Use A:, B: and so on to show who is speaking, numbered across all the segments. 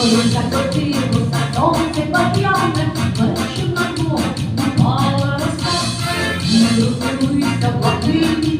A: Боюся котів, становити патяне, першим на море, мала роса, не розумуйся платині.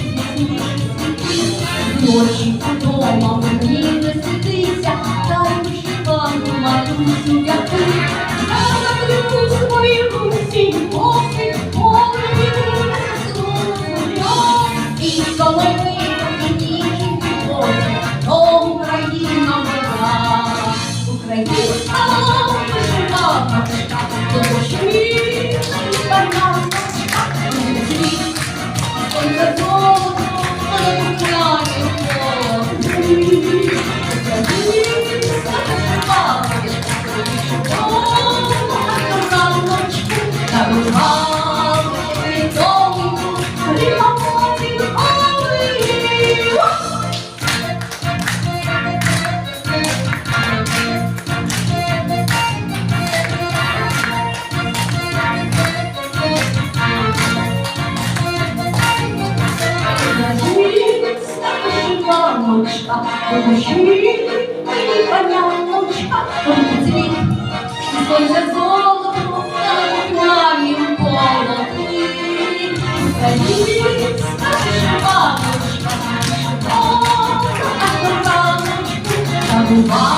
A: Ночі вдома мені не сидиться, та й вишивану матусю ти. Я закрию свої русі, оси, девочка, Получи мені паняночка, руку цвіт, і сонце золото на лукнавім полоти. Скажи, скажи, бабочка, О, а коханочку, та бувай.